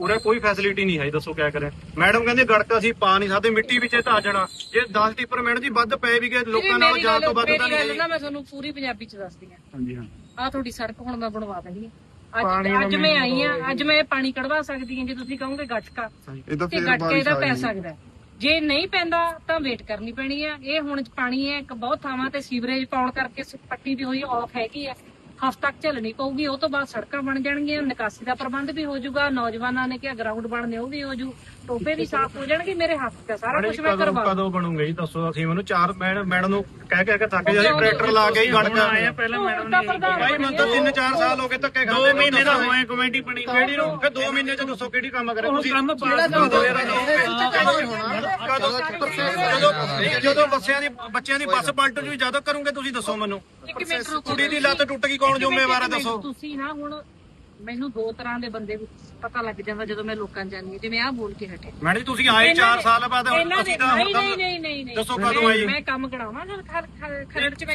ਉਰੇ ਕੋਈ ਫੈਸਿਲਿਟੀ ਨਹੀਂ ਹੈ ਦੱਸੋ ਕਿਆ ਕਰੇ। ਮੈਡਮ ਕਹਿੰਦੇ ਗੜਕਾ ਅਸੀਂ ਪਾ ਨਹੀਂ ਸਕਦੇ ਮਿੱਟੀ ਵਿੱਚ ਧਾ ਜਾਣਾ। ਜੇ 10 ਟਿੱਪਰ ਮੈਡਮ ਜੀ ਵੱਧ ਪਏ ਵੀ ਗਏ ਲੋਕਾਂ ਨਾਲ ਜਾਣ ਤੋਂ ਵੱਧ ਤਾਂ ਨਹੀਂ ਨਾ ਮੈਂ ਤੁਹਾਨੂੰ ਪੂਰੀ ਪੰਜਾਬੀ ਚ ਦੱਸਦੀ ਆ ਹਾਂਜੀ ਹਾਂ। ਆ ਤੁਹਾਡੀ ਸੜਕ ਹੁਣ ਮੈਂ ਬਣਵਾ ਦੇਣੀ ਆ ਅੱਜ ਅੱਜ ਮੈਂ ਆਈ ਆ ਅੱਜ ਮੈਂ ਇਹ ਪਾਣੀ ਕਢਵਾ ਸਕਦੀ ਹਾਂ ਜੇ ਤੁਸੀਂ ਕਹੋਗੇ ਗੱਟਕਾ ਇਹ ਤਾਂ ਤੇ ਫੇਰ ਗੱਟਕੇ ਬਾਰਿਸ਼ ਦਾ ਆ ਪੈ ਸਕਦਾ। ਜੇ ਨਹੀਂ ਪੈਂਦਾ ਤਾਂ ਵੇਟ ਕਰਨੀ ਪੈਣੀ ਆ ਇਹ ਹੁਣ ਪਾਣੀ ਹੈ ਇੱਕ ਬਹੁਤ ਥਾਵਾਂ ਤੇ ਸੀਵਰੇਜ ਪਾਉਣ ਕਰਕੇ ਸ- ਪੱਟੀ ਵੀ ਹੋਈ ਆਫ ਹੈਗੀ ਆ। ਹਫ਼ਤਾ ਤੱਕ ਝੱਲਣੀ ਪਊਗੀ ਉਹ ਤੋਂ ਬਾਅਦ ਸੜਕਾਂ ਬਣ ਜਾਣਗੀਆਂ ਨਿਕਾਸੀ ਦਾ ਪ੍ਰਬੰਧ ਵੀ ਹੋ ਜਾਊਗਾ ਨੌਜਵਾਨਾਂ ਨੇ ਕਿਹਾ ਗਰਾਊਂਡ ਬਣਨੇ ਉਹ ਵੀ ਹੋ ਜੂ ਟੋਪੇ ਵੀ ਸਾਫ਼ ਹੋ ਜਾਣਗੇ ਮੇਰੇ ਹੱਥ ਤੇ ਸਾਰਾ ਮੈਡਮ ਕੁਝ ਮੈਂ ਕਰਵਾ ਕਦੋਂ ਬਣੂਗੇ ਜੀ ਦੱਸੋ ਅਸੀਂ ਮੈਨੂੰ ਚਾਰ ਮੈਡਮ ਮੈਡਮ ਨੂੰ ਕਹਿ ਕਹਿ ਕੇ ਥੱਕ ਜਾਂਦੇ ਟਰੈਕਟਰ ਲਾ ਕੇ ਹੀ ਗੜਕਾ ਆਏ ਪਹਿਲਾਂ ਮੈਡਮ ਭਾਈ ਮੈਨੂੰ ਤਾਂ 3-4 ਸਾਲ ਹੋ ਗਏ ਧੱਕੇ ਖਾਂਦੇ 2 ਮਹੀਨੇ ਦਾ ਹੋਏ ਕਮੇਟੀ ਬਣੀ ਕਿਹੜੀ ਨੂੰ? ਫਿਰ 2 ਮਹੀਨੇ ਚ ਦੱਸੋ ਕਿਹੜੀ ਕੰਮ ਕਰੇ। ਤੁਸੀਂ ਕੰਮ ਜਦੋਂ ਜਦੋਂ ਬੱਸਿਆਂ ਦੀ ਬੱਚਿਆਂ ਦੀ ਬੱਸ ਪਲਟ ਜੂ ਜਦੋਂ ਕਰੋਗੇ ਤੁਸੀਂ ਦੱਸੋ ਮੈਨੂੰ। ਇੱਕ ਮਿੰਟ ਰੁਕੋ ਕੁੜੀ ਦੀ ਲੱਤ ਟੁੱਟ ਗਈ ਕੌਣ ਜ਼ਿੰਮੇਵਾਰ ਹੈ ਦੱਸੋ। ਤੁਸੀਂ ਨਾ ਹੁਣ ਮੈਨੂੰ ਦੋ ਤਰ੍ਹਾਂ ਦੇ ਬੰਦੇ ਪਤਾ ਲੱਗ ਜਾਂਦਾ ਜਦੋਂ ਮੈਂ ਲੋਕਾਂ ਚ ਜਾਂਦੀ ਹਾਂ। ਜਿਵੇਂ ਆਹ ਬੋਲ ਕੇ ਹਟੇ। ਮੈਡਮ ਜੀ ਤੁਸੀਂ ਆਏ 4 ਸਾਲ ਬਾਅਦ ਹੁਣ ਇਹਨਾਂ ਦੇ ਅਸੀਂ ਤਾਂ ਨਹੀਂ ਨਹੀਂ ਨਹੀਂ ਨਹੀਂ ਨਹੀਂ। ਦੱਸੋ ਕਦੋਂ ਮੈਂ- ਆਏ? ਮੈਂ ਕੰਮ ਕਰਾਵਾਂ ਨਾ ਖਰੜ ਚ ਮੈਂ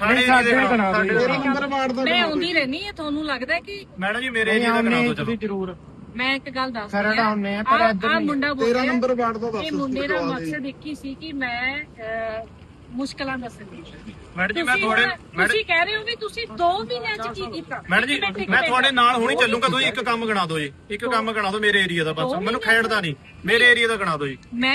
ਮੈਂ ਆਉਂਦੀ ਰਹਿਣੀ ਹੈ ਤੁਹਾਨੂੰ ਲੱਗਦਾ ਕਿ ਮੈਡਮ ਜੀ ਮੇਰੇ ਏਰੀਆ ਦਾ ਕਰਾ ਦਿਓ ਚਲੋ। ਜ਼ਰੂਰ ਮੈਂ ਇੱਕ ਗੱਲ ਦੱਸ ਖਰੜ ਆਉਂਦੇ ਆ, ਪਰ ਇੱਧਰ ਨਹੀਂ। ਮੁੰਡਾ ਬੋਲ ਤੇਰਾ ਰਿਹਾ ਨੰਬਰ ਵਾਰਡ ਦਾ ਦੱਸ ਇਹ ਮੁੰਡੇ ਦਾ ਦੇ। ਮਕਸਦ ਇੱਕ ਹੀ ਸੀ ਕਿ ਮੈਂ ਮੁਸ਼ਕਲਾਂ ਦੱਸਣੀ ਮੈਡਮ ਜੀ ਮੈਂ ਤੁਹਾਡੇ ਤੁਸੀਂ ਕਹਿ ਰਹੇ ਹੋ ਵੀ ਤੁਸੀਂ 2 ਮਹੀਨਿਆਂ ਚ ਕੀ ਕੀਤਾ ਮੈਡਮ ਜੀ ਮੈਂ। ਤੁਹਾਡੇ ਨਾਲ ਹੁਣੀ ਚੱਲੂਗਾ ਤੁਸੀਂ ਇੱਕ ਕੰਮ ਗਣਾ ਦਿਓ ਜੀ। ਇੱਕ ਕੰਮ ਗਣਾ ਦਿਓ ਮੇਰੇ ਏਰੀਆ ਦਾ ਬਸ। ਮੈਨੂੰ ਖੇਡਦਾ ਨਹੀਂ। ਮੇਰੇ ਏਰੀਆ ਦਾ ਗਣਾ ਦਿਓ ਜੀ। ਮੈਂ